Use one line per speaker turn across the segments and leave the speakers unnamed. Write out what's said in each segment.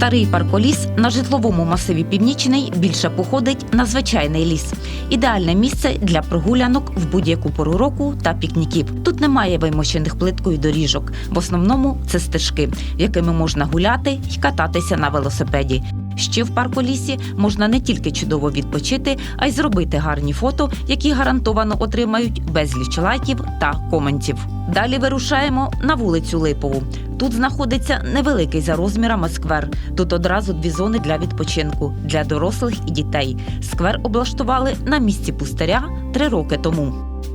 Старий парколіс на житловому масиві Північний більше походить на звичайний ліс. Ідеальне місце для прогулянок в будь-яку пору року та пікніків. Тут немає вимощених плиткою доріжок. В основному це стежки, якими можна гуляти й кататися на велосипеді. Ще в парку лісі можна не тільки чудово відпочити, а й зробити гарні фото, які гарантовано отримають безліч лайків та коментів. Далі вирушаємо на вулицю Липову. Тут знаходиться невеликий за розмірами сквер. Тут одразу дві зони для відпочинку для дорослих і дітей. Сквер облаштували на місці пустиря три роки тому.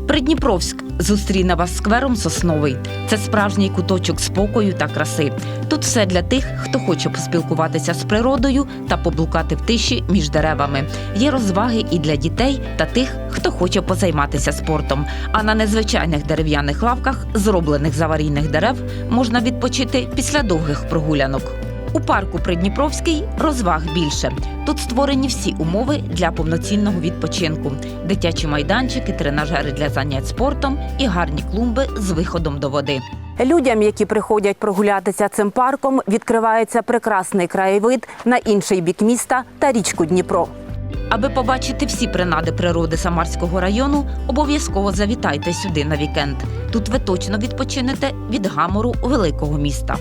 Придніпровськ зустріне вас сквером сосновий. Це справжній куточок спокою та краси. Тут все для тих, хто хоче поспілкуватися з природою та поблукати в тиші між деревами. Є розваги і для дітей та тих, хто хоче позайматися спортом. А на незвичайних дерев'яних лавках, зроблених з аварійних дерев, можна відпочити після довгих прогулянок. У парку Придніпровський розваг більше. Тут створені всі умови для повноцінного відпочинку: дитячі майданчики, тренажери для занять спортом і гарні клумби з виходом до води.
Людям, які приходять прогулятися цим парком, відкривається прекрасний краєвид на інший бік міста та річку Дніпро.
Аби побачити всі принади природи Самарського району, обов'язково завітайте сюди на вікенд. Тут ви точно відпочинете від гамору великого міста.